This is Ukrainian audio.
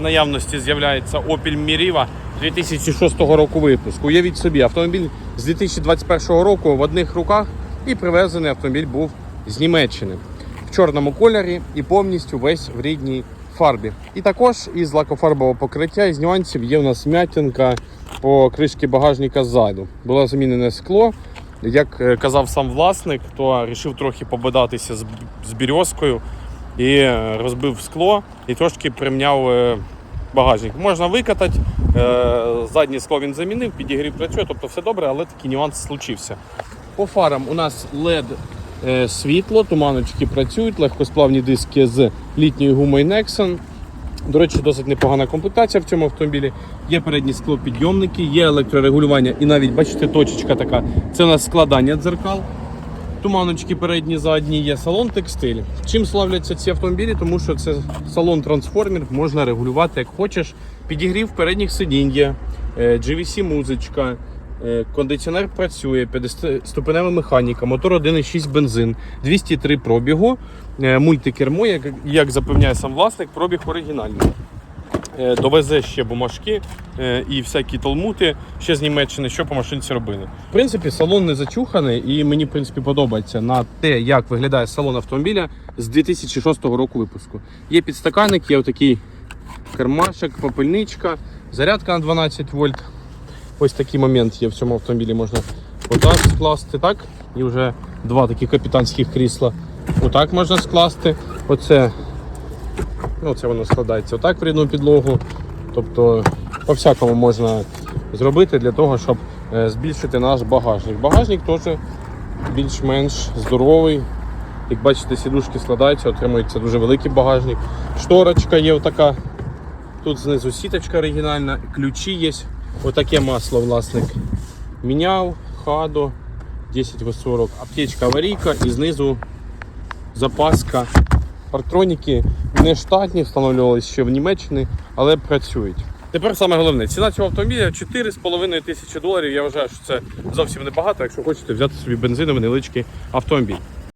в наявності з'являється Opel Meriva 2006 року випуску. Уявіть собі, автомобіль з 2021 року в одних руках і привезений автомобіль був з Німеччини в чорному кольорі і повністю весь в рідній фарбі. І також із лакофарбового покриття із нюансів є у нас м'ятінка по кришці багажника ззаду. Було замінене скло. Як е, казав сам власник, то вирішив трохи пободатися з, з бірьозкою і е, розбив скло і трошки примняв е, багажник. Можна викатати, е, заднє скло він замінив, підігрів працює, тобто все добре, але такий нюанс случився. По фарам у нас LED світло, туманочки працюють, легкосплавні диски з літньою гумою Nexon. До речі, досить непогана комплектація в цьому автомобілі. Є передні склопідйомники, є електрорегулювання і навіть бачите, точечка така. Це у нас складання дзеркал. Туманочки передні, задні, є салон текстиль. Чим славляться ці автомобілі? Тому що це салон трансформер, можна регулювати як хочеш. Підігрів передніх сидінь є, е, GVC музичка, е, кондиціонер працює, 50-ступенева механіка, мотор 1,6 бензин, 203 пробігу, е, мультикермо, як, як запевняє сам власник, пробіг оригінальний. Е, Довезе ще бумажки е, і всякі толмути ще з Німеччини, що по машинці робили. В принципі, салон не зачуханий, і мені в принципі подобається на те, як виглядає салон автомобіля з 2006 року випуску. Є підстаканник, є отакий кермашик, попельничка, зарядка на 12 вольт. Ось такий момент є в цьому автомобілі. Можна отак скласти, так? І вже два такі капітанських крісла. Отак можна скласти. Оце Ну, це воно складається отак в рідну підлогу. Тобто, по-всякому можна зробити для того, щоб е, збільшити наш багажник. Багажник теж більш-менш здоровий. Як бачите, сідушки складаються, отримується дуже великий багажник. Шторочка є така. Тут знизу сіточка оригінальна, ключі є. Отаке масло власник міняв, хадо 10 в 40 аптечка аварійка і знизу запаска. Парктроніки не штатні, встановлювалися ще в Німеччині, але працюють. Тепер саме головне, ціна цього автомобіля 4,5 тисячі доларів. Я вважаю, що це зовсім небагато, якщо хочете взяти собі бензиновий невеличкий автомобіль.